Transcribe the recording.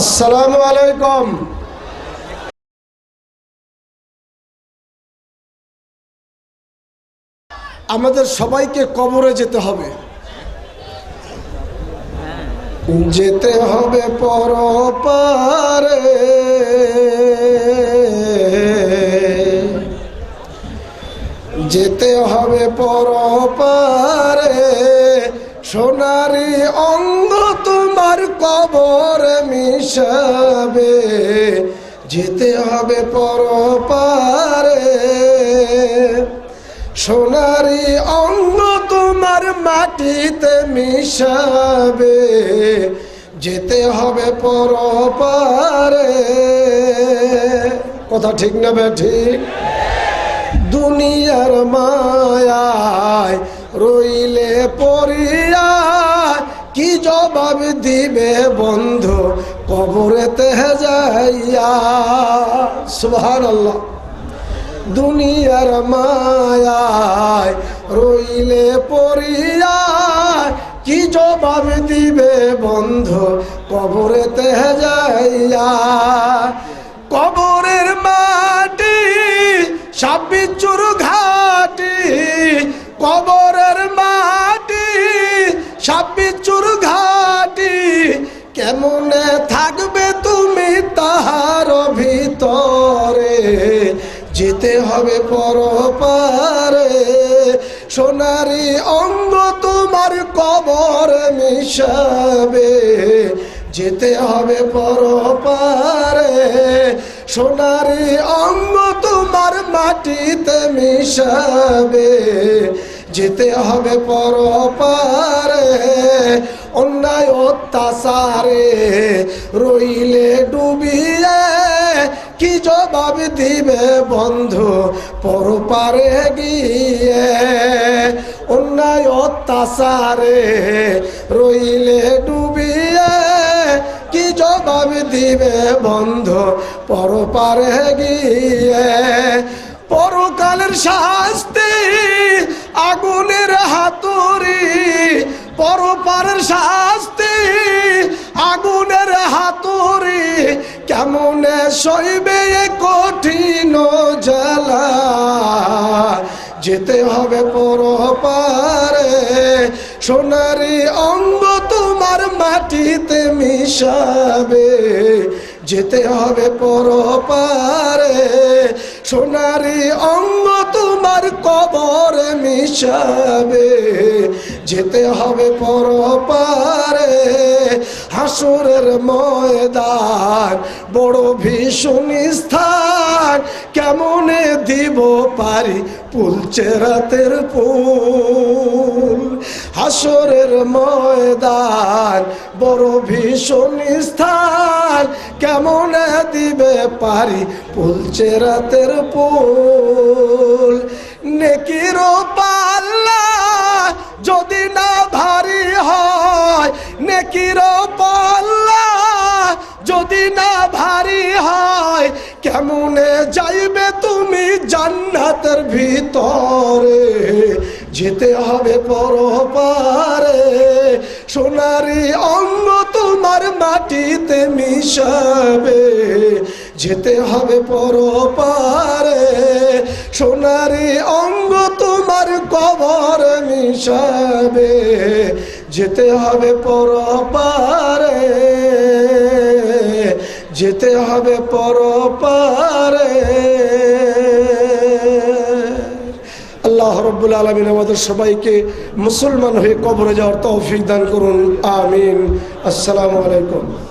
আসসালামু আলাইকুম। আমাদের সবাইকে কবরে যেতে হবে। যেতে হবে পরপারে। যেতে হবে পরপারে। সোনারি অঙ্গ তোমার কবর। মিশাবে যেতে হবে পর পরপারে। সোনারি অঙ্গ তোমার মাটিতে মিশাবে, যেতে হবে পরপারে। কথা ঠিক না বে ঠিক? দুনিয়ার মায়ায় রইলে পড়িয়া কি জবাব দিবে বন্ধু? কবরেতে যাইয়া সুবহান আল্লাহ দুনিয়ার মায়ায় রইলে পড়িয়া, কি জবাব দিবে বন্ধু কবরেতে যাইয়া? কবরের মাটি সাবিচুর ঘাটি কবরের মাটি যেতে হবে পর পরপারে। সোনারি অঙ্গ তোমার কবর মিশাবে। যেতে হবে পর পরপারে। সোনারি অঙ্গ তোমার মাটিতে মিশাবে। যেতে হবে পর পরপারে। অন্যায় অত্যাচারে রইলে ডুবিয়ে কি জবাব দিবে বন্ধু? পরপারে গিয়ে অন্যায় অত্যাচারে রইলে ডুবিয়ে কি জবাব দিবে বন্ধু? পরপারে গিয়ে পরকালের শাস্তি কেমনে সইবে কঠিন জ্বালা। যেতে হবে পর পারে সোনারি অঙ্গ তোমার মাটিতে মিশাবে। যেতে হবে পর পারে সোনারি অঙ্গ তোমার কবর মিশাবে, যেতে হবে পরপারে। হাসুরের ময়দান, বড় ভীষণ স্থান। কেমনে দিব পারি পুলচে রাতের ফুল হাসরের ময়দান, বড় ভীষণ স্থান। কেমন দিবে পারি পুলচে রাতের পুল? নেকির পাল্লা যদি না ভারী হয়, নেকির পাল্লা যদি না ভারী হয়, কেমনে যাইবে তুমি জান্নাতের ভিতরে? যেতে হবে পরপারে, সোনারি অঙ্গ তোমার মাটিতে মিশাবে। যেতে হবে পরপারে। সোনারি অঙ্গ তোমার কবর মিশাবে। যেতে হবে পরপারে। যেতে হবে পরপারে। আল্লাহ রব্বুল আলমিন আমাদের সবাইকে মুসলমান হয়ে কবরে যাওয়ার তৌফিক দান করুন। আমিন। আসসালামু আলাইকুম।